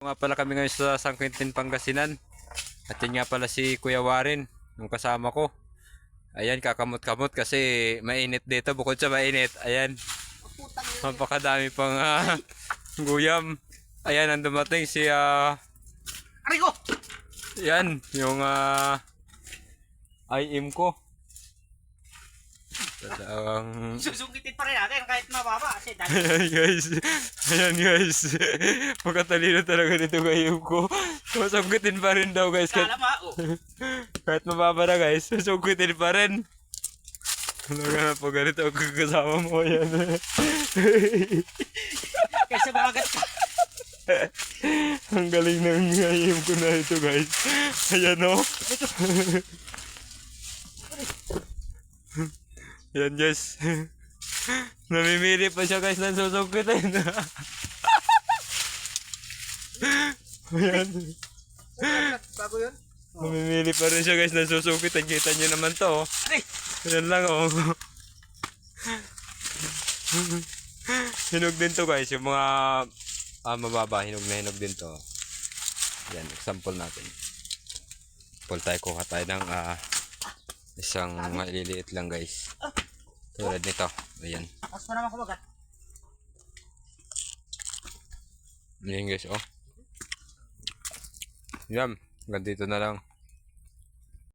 Nga pala kami ngayon sa San Quintin, Pangasinan. At yun nga pala si Kuya Warren, yung kasama ko. Ayan, kakamot-kamot kasi mainit dito. Bukod sa mainit, ayan, napakadami pang ah, guyam. Ayan, ang dumating si, ah, Aray ko! yan, yung ah, IM ko. Talagang Susukitin pa rin natin kahit mababa kasi dahil Ayan guys. Ayan guys. Pagkatalino talaga nito ngayon ko. Masungkitin pa rin daw guys. Kahit, kalama. Oh. kahit mababa na guys. Masungkitin pa rin. Talaga na po ganito ang kasama mo yan. Kaysa mga ka. ang galing ng ngayon ko na ito guys. Ayan o. Yan guys. Namimili pa siya guys ng susungkitin. Ayan. Bago yun? Mamimili pa rin siya guys ng susukitan. Kita nyo naman to. Oh. Aray! Yan lang oh. hinog din to guys. Yung mga ah, mababa, hinog na hinog din to. Yan, example natin. Pull tayo, kuha tayo ng ah, isang maliliit lang guys. Tulad nito. Ayan. Tapos pa naman kumagat. Ayan guys, oh. Yan. Hanggang dito na lang.